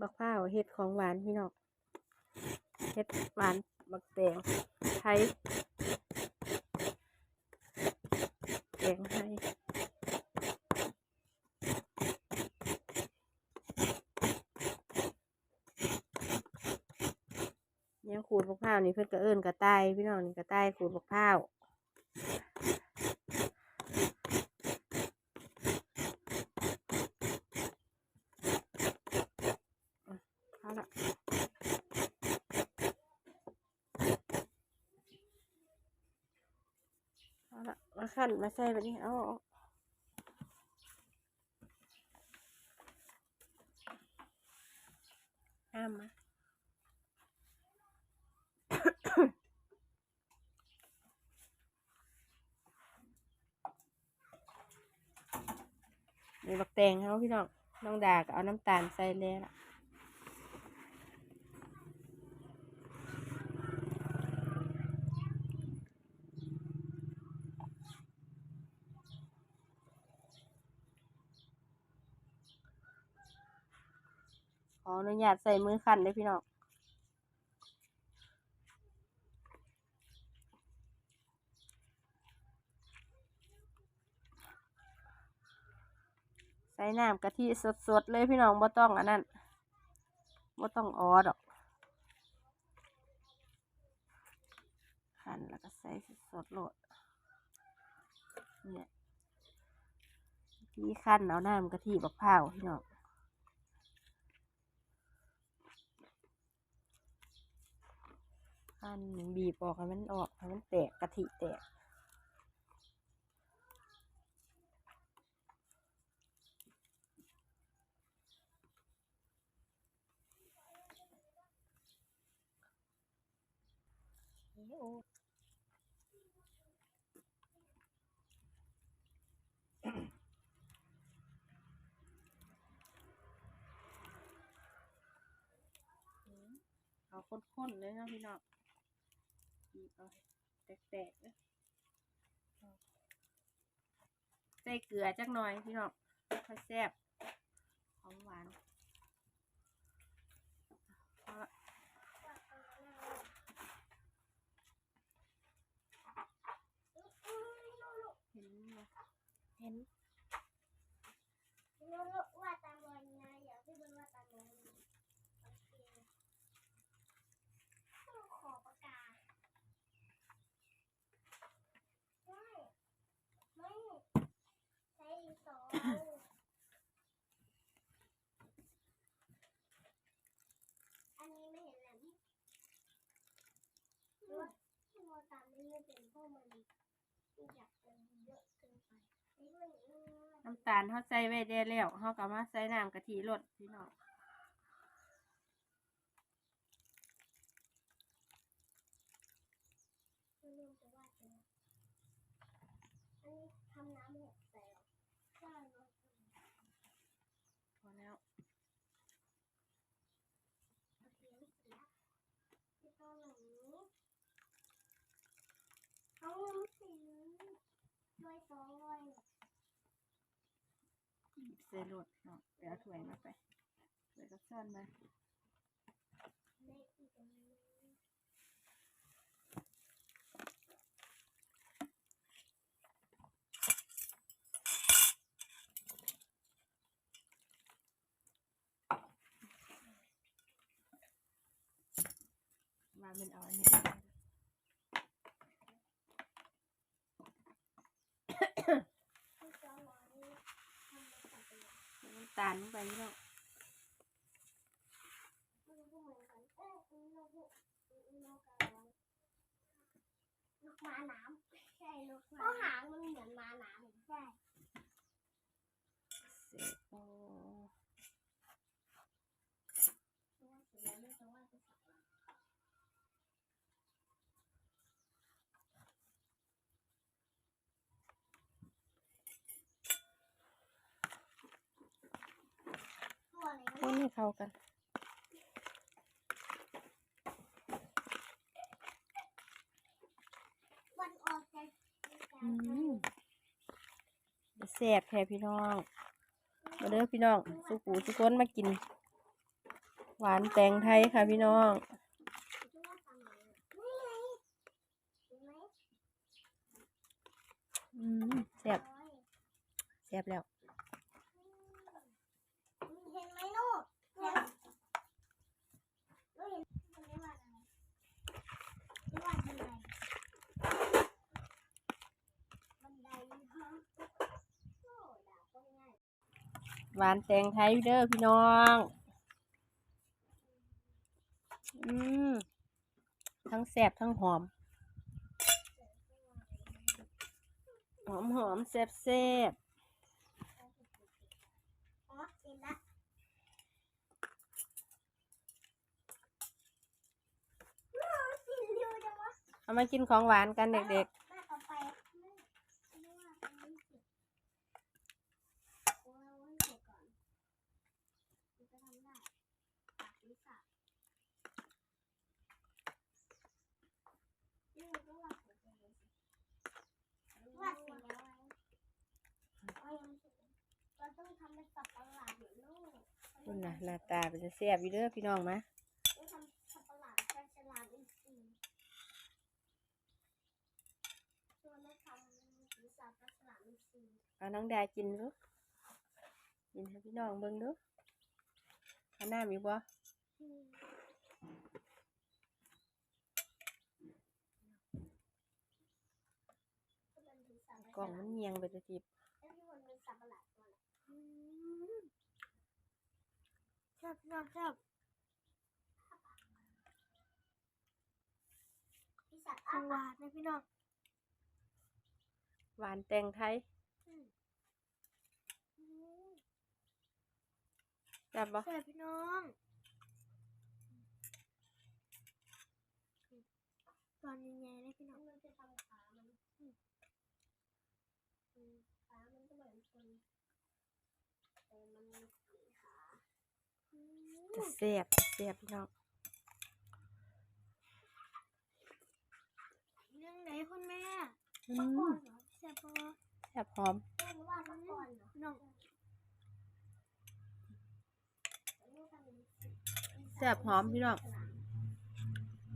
บักพ้าวเฮ็ดของหวานพี่น้องเฮ็ดหวานบักแตงไทยแตงไทยเนี่ยขูดบักพ้าวนี่เพิ่อนก็เอิ้นกระต่ายพี่น้องนี่กระต่ายขูดบักพ้าวเอาละเอาละมา ขั้นมาใส่แบบนี้เอาอ้ามมานี่บักแตงเขาพี่น้องน้องดาก็เอาน้ำตาลใส่แล้วล่ะ ออนุญาตใส่มือขั้นเลยพี่น้องใส่น้ำกะทิสดๆเลยพี่น้องบ่ต้องอันนั้นบ่ต้องออดอกขั้นแล้วก็ใส่สดๆโลดเนี่ยที่ขั้นเอาน้ำกะทิบักพร้าวพี่น้อง ขั้นบีบออกให้มันออกให้มันแตกกะทิแตกเอาข้นๆเลยนะพี่น้อง เอาแตกๆใส่เกลือจักหน่อยพี่น้องค่อยแซ่บหอมหวานเห็นไหมเห็น ลูกว่าตามวันนะอย่าพี่เบิ้ลว่าตามวันโอเคลูกขอปากกาไม่ไม่ใช้ดินส อันนี้ไม่เห็นแหลมหรือว่าที่มตามนี่ไม่เป็นพวกมันอยากเป็นเยอะเกินไปไอ้พวกนี้น้ำตาลเขาใส่ไว้ได้แล้วเขาก็มาใส่น้ำกะทิรดพี่น้อง ไม่รู้จะว่าจะอันนี้ทำน้ำหกใส่หรอใช่เนาะ พอแล้ว โอเคเสร็จแล้วที่ตอนหลังนี้เอาน้ำสี ด้วยซอยใส่รดพี่น้องไปเอาถ้วยมาไปถ้วยก็ซ่อนมาได้อีกอันนึงมาเป็นเอาอันนี้ ที่ตอนหลังนี้ทำมาจากไหน ใส่น้ำ ตาลลงไปพี่น้องมันก็เหมือนกันเอ้ยอันนี้เราพูดอันนี้เราการ้องนกม้าน้ำใช่นกม้าเพราะหางมันเหมือนม้าน้ำใช่เสร็จโอ้ เพราะว่าเสร็จแล้วไม่ต้องว่าจะใส่อะไรตัวอะ ไรคนนะให้เข้ากันแซ่บแท้พี่น้อง มาเด้อพี่น้อง สุกูสุกคนมากิน หวานแตงไทยค่ะพี่น้องที่ว่าทำไมนี่ไงเห็นไหมอืมแซ่บโอ้ยแซ่บแล้ว เห็นไหมลูกเนี่ยลูกเห็นมันไม่ว่าอะไรไม่ว่าบันไดบันไดฮะโอ้ดาบก็ง่าย หวานแตงไทยเด้อพี่น้อง อืมทั้งแซบทั้งหอม หอมหอมแซบแซบเอามากินของหวานกันเด็กแม่ต่อไปแม่ไม่ว่าอันนี้เสร็จโอ้ยวันเสร็จก่อนมันจะทำได้ปากวิสานี่มันก็วาดเสร็จแล้วสิวาดเสร็จแล้วไงเอายังไม่เสร็จเราต้อง ทำเป็นสับประหลาดอยู่ลูกๆคุณนะหน้าตาเป็นจะแซ่บอยู่เด้อพี่น้องมะต้องทำสับประหลาดแฟนฉลาดอินทรีย์ตัวแม่ทำศีรษะแฟนฉลาดอินทรีย์เอาน้องดากินดูกินให้พี่น้องเบิ่งดูเอาหน้ามีบ่อืมก็เป็นศีรษะแฟนฉกล่องลามัดนเงียงไปจะทีบแล้วที่มันเป็นสับประหลาดตัวไหน ชอบชอบชอบพี่สัตว์อาหวานนะพี่น้องหวานแตงไทยแซ่บบ่แซ่บพี่น้องตอนยังไงนะพี่น้องมันจะทำขามันขามันก็เหมือนคนแต่มันมีขา จะแซ่บแซ่บพี่น้องเรื่องไหนคุณแม่อืตะกอมนเหรอแซ่บปะแซ่บหอมเรียกว่าตะกอนเหรอน้องแซ่บหอมพี่น้อง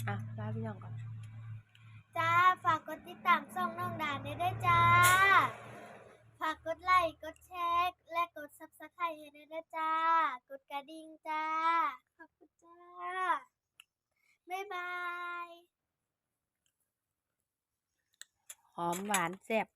อะลาพี่น้องก่อน จ้า ฝากกดติดตามช่องน้องดานได้ด้วยจ้า ฝากกดไลค์ กดแช รต์ด้ด้วยจ้ากดกระดิ่งจ้า ขอบคุณจ้า บ๊ายบาย หอมหวานแซ่บ